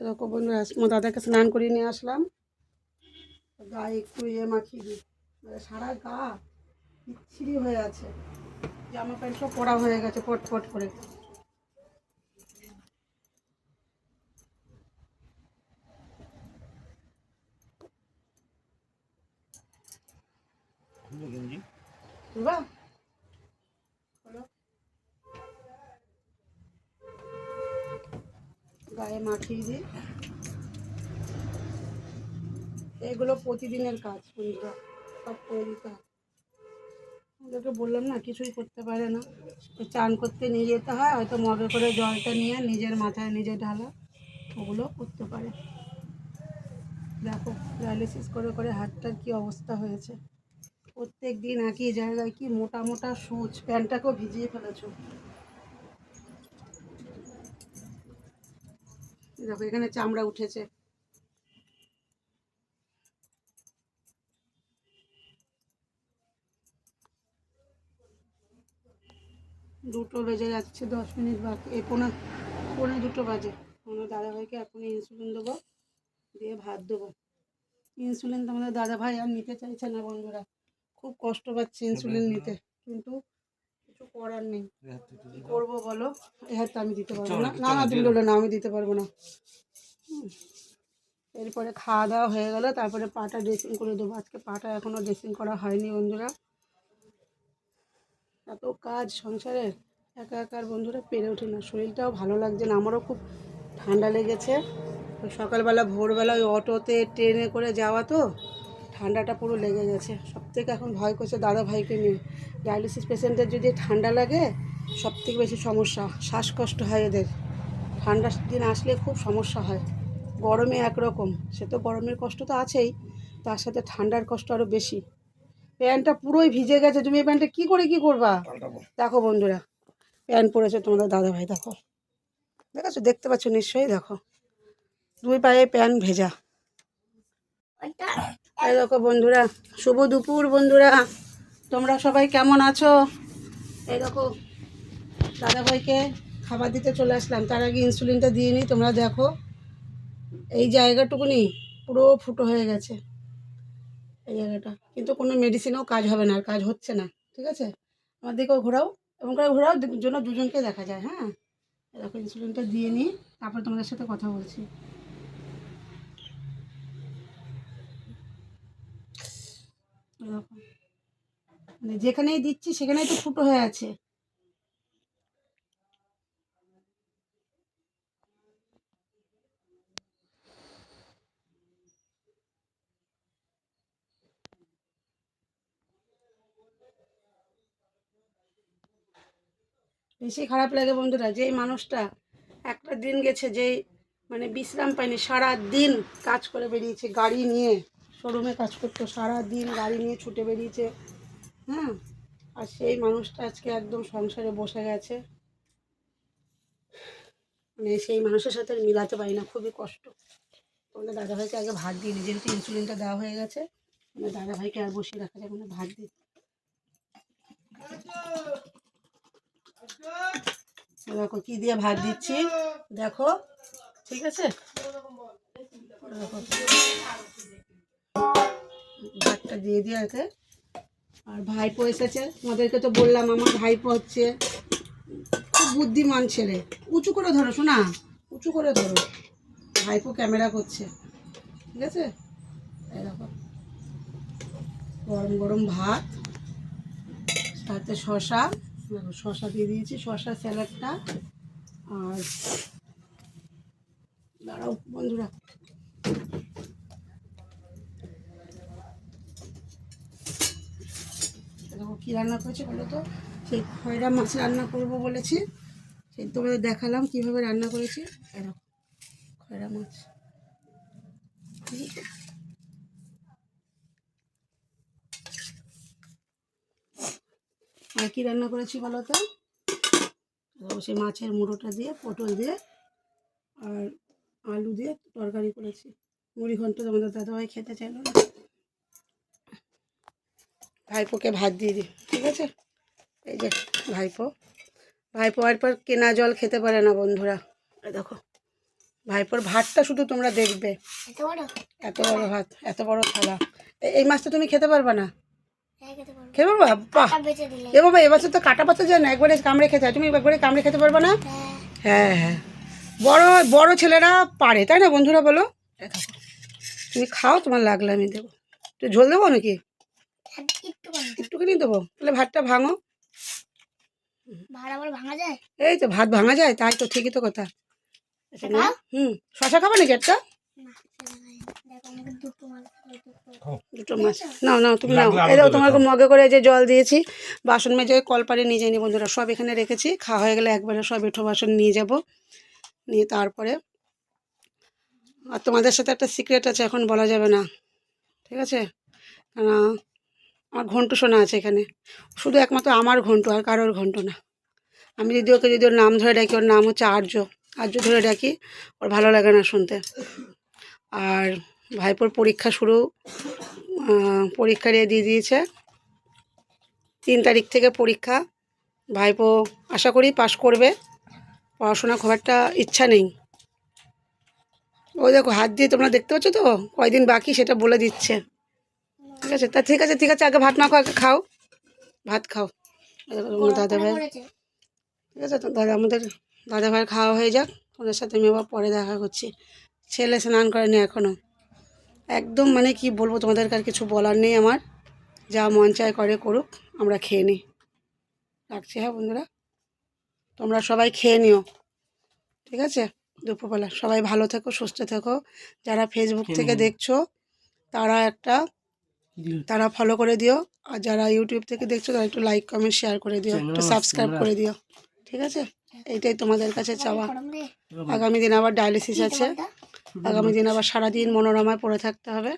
এরকম বন্ধুরা আমার দাদাকে স্নান করিয়ে নিয়ে আসলাম। গায়ে একটু ইয়ে মাখিয়ে দিই। সারা গা বিচ্ছিরি হয়ে আছে। জামা প্যান্ট সব পরা হয়ে গেছে পট পট করে। তুলবা গায়ে মাখিয়ে দিই। এগুলো প্রতিদিনের কাজ বন্ধুরা, সব করে দিতে হয়। ওদেরকে বললাম না, কিছুই করতে পারে না। চান করতে নিয়ে যেতে হয়, হয়তো মগে করে জলটা নিয়ে নিজের মাথায় নিজে ঢালা ওগুলো করতে পারে। দেখো ডায়ালিসিস করে করে হাতটার কি অবস্থা হয়েছে। প্রত্যেক দিন একই জায়গায় কি মোটা মোটা সুচ, প্যান্টটাকেও ভিজিয়ে ফেলেছো। দেখো, এখানে চামড়া উঠেছে। দুটো বেজে যাচ্ছে, দশ মিনিট বাকি। এ পৌনে পৌনে দুটো বাজে। আমার দাদাভাইকে এখনই ইনসুলিন দেবো, দিয়ে ভাত দেবো। ইনসুলিন তো আমাদের দাদাভাই আর নিতে চাইছে না বন্ধুরা। খুব কষ্ট পাচ্ছে ইনসুলিন নিতে। কিন্তু কিছু করার নেই। কি করব বলো? এই হাতে আমি দিতে পারব না। না না তুমি বলো না আমি দিতে পারব না। এরপরে খাওয়া দাওয়া হয়ে গেলে তারপরে পাটা ড্রেসিং করে দেবো। আজকে পাটা এখনও ড্রেসিং করা হয়নি বন্ধুরা। এত কাজ সংসারের একা একার বন্ধুরা পেরে ওঠে না। শরীরটাও ভালো লাগছে না আমারও খুব ঠান্ডা লেগেছে। সকালবেলা ভোরবেলা ওই অটোতে ট্রেনে করে যাওয়া তো ঠান্ডাটা পুরো লেগে গেছে। সব থেকে এখন ভয় করছে দাদা ভাইকে নিয়ে। ডায়ালিসিস পেশেন্টের যদি ঠান্ডা লাগে সব থেকে বেশি সমস্যা শ্বাসকষ্ট হয় এদের। ঠান্ডার দিন আসলে খুব সমস্যা হয়। গরমে একরকম। সে তো গরমের কষ্ট তো আছেই তার সাথে ঠান্ডার কষ্ট আরও বেশি। প্যান্টটা পুরোই ভিজে গেছে। তুমি এই প্যান্টটা কী করে কী করবা? দেখো বন্ধুরা প্যান্ট পরেছে তোমাদের দাদা ভাই দেখো। দেখেছ? দেখতে পাচ্ছ? নিশ্চয়ই দেখো। দুই পায়ে প্যান্ট ভেজা। এই দেখো বন্ধুরা, শুভ দুপুর বন্ধুরা। তোমরা সবাই কেমন আছো? এই দেখো, দাদাভাইকে খাবার দিতে চলে আসলাম। তার আগে ইনসুলিনটা দিয়ে নিই তোমরা দেখো। এই জায়গাটুকুনি পুরো ফুটো হয়ে গেছে। এই জায়গাটা। কিন্তু কোনো মেডিসিনেও কাজ হবে না, আর কাজ হচ্ছে না, ঠিক আছে? আমার দিকেও ঘোরাও, এবং করে ঘোরাও, জন্য দুজনকে দেখা যায় হ্যাঁ? দেখো ইনসুলিনটা দিয়ে নিই তারপর তোমাদের সাথে কথা বলছি। দেখো। মানে যেখানেই দিচ্ছি, সেখানেই তো ফুটো হয়ে আছে বেশি খারাপ লাগে বন্ধুরা, যেই মানুষটা একটা দিন গেছে যেই মানে বিশ্রাম পায়নি সারা দিন কাজ করে বেরিয়েছে, গাড়ি নিয়ে শোরুমে কাজ করতো সারা দিন গাড়ি নিয়ে ছুটে বেরিয়েছে হ্যাঁ আর সেই মানুষটা আজকে একদম সংসারে বসে গেছে। মানে সেই মানুষের সাথে মিলাতে পারি না, খুবই কষ্ট। তোমাদের দাদাভাইকে আগে ভাত দিয়ে দিই, যেহেতু ইনসুলিনটা দেওয়া হয়ে গেছে আমাদের দাদাভাইকে আর বসিয়ে রাখা যাবে না, ভাত দিই দেখো কি দিয়ে ভাত দিচ্ছি, দেখো, ঠিক আছে? দেখো। ভাতটা দিয়ে দিয়ে আছে আর ভাইপো এসেছে। তোমাদেরকে তো বললাম, আমার ভাইপো হচ্ছে খুব বুদ্ধিমান ছেলে। উঁচু করে ধরো, শোনা। উঁচু করে ধরো। ভাইপো ক্যামেরা করছে। ঠিক আছে? দেখো। গরম গরম ভাত, সাথে শশা শশা দিয়ে দিয়েছি শশা স্যালাডটা। আর দাঁড়াও বন্ধুরা দেখো কী রান্না করেছি বলো তো? সেই খয়রা মাছ রান্না করব বলেছি। সেই তোমাদের দেখালাম কীভাবে রান্না করেছি। এরকম খয়রা মাছ। আর কী রান্না করেছি বলো তো? সেই মাছের মুড়োটা দিয়ে, পটল দিয়ে, আর আলু দিয়ে তরকারি করেছি। মুড়ি ঘন্ট তোমাদের দাদাভাই খেতে চাইলো না। ভাইপোকে ভাত দিয়ে দিই ঠিক আছে? এই যে ভাইপো। ভাইপো এরপর কেনা জল খেতে পারে না বন্ধুরা। দেখো ভাইপোর ভাতটা শুধু তোমরা দেখবে। এত বড়? ভাত এত বড় থালা। এই মাছটা তুমি খেতে পারবে না? হ্যাঁ খেতে পারব। বাহ! এ বাবা এবছর তো কাটা পাতা যায় না একবারে কামড়ে খেতে হয়। তুমি একবারে কামড়ে খেতে পারবে না? হ্যাঁ। হ্যাঁ হ্যাঁ। বড় বড় ছেলেরা পারে তাই না বন্ধুরা বলো? তুমি খাও তোমার লাগলে আমি দেবো। তুই ঝোল দেবো নাকি? একটুখানি দেবো। তাহলে ভাতটা ভাঙো। ভাড়া আবার ভাঙা যায়? এই তো ভাত ভাঙা যায় তাই তো ঠিকই তো কথা। হুম শশা খাব নাকি একটা? দুটো মাছ দুটো দুটো মাছ। নাও নাও তুমি নাও। তোমাকে মগে করে যে জল দিয়েছি বাসন মেজে কলপারে নিয়ে যাইনি বন্ধুরা সব এখানে রেখেছি। খাওয়া হয়ে গেলে একবারে সব এঁঠো বাসন নিয়ে যাব। নিয়ে তারপরে আর তোমাদের সাথে একটা সিক্রেট আছে এখন বলা যাবে না। ঠিক আছে? কেন আমার ঘন্টু শোনা আছে এখানে। শুধু একমাত্র আমার ঘন্টু আর কারোর ঘন্টু না। আমি যদি ওকে যদি ওর নাম ধরে ডাকি, ওর নাম হচ্ছে আর্য। আর্য ধরে ডাকি, ওর ভালো লাগে না শুনতে। আর ভাইপোর পরীক্ষা শুরু পরীক্ষা দিয়ে দিয়ে দিয়েছে। তিন তারিখ থেকে পরীক্ষা। ভাইপো আশা করি পাশ করবে। পড়াশোনা খুব একটা ইচ্ছা নেই। ওই দেখো হাত দিয়ে তোমরা দেখতে পাচ্ছ তো? কয়দিন বাকি সেটা বলে দিচ্ছে। ঠিক আছে তা ঠিক আছে ঠিক আছে আগে ভাত না খাও আগে খাও। ভাত খাও। দাদা ভাই। ঠিক আছে তো দাদা আমাদের দাদা ভাইয়ের খাওয়া হয়ে যাক। ওদের সাথে আমি আবার পরে দেখা করছি ছেলে স্নান করেনি এখনও একদম মানে কি বলব তোমাদেরকে আর কিছু বলার নেই আমার। যা মন চায় করে করুক আমরা খেয়ে নিই। রাখছি হ্যাঁ বন্ধুরা? তোমরা সবাই খেয়ে নিও। ঠিক আছে? দুপুরবেলা। সবাই ভালো থেকো সুস্থ থেকো। যারা ফেসবুক থেকে দেখছ তারা একটা তারা ফলো করে দিও। আর যারা ইউটিউব থেকে দেখছ তারা একটু লাইক কমেন্ট শেয়ার করে দিও। একটু সাবস্ক্রাইব করে দিও। ঠিক আছে? এইটাই তোমাদের কাছে চাওয়া। আগামী দিন আবার ডায়ালিসিস আছে। আগামী দিন আবার সারাদিন মনোরমায় পড়ে থাকতে হবে।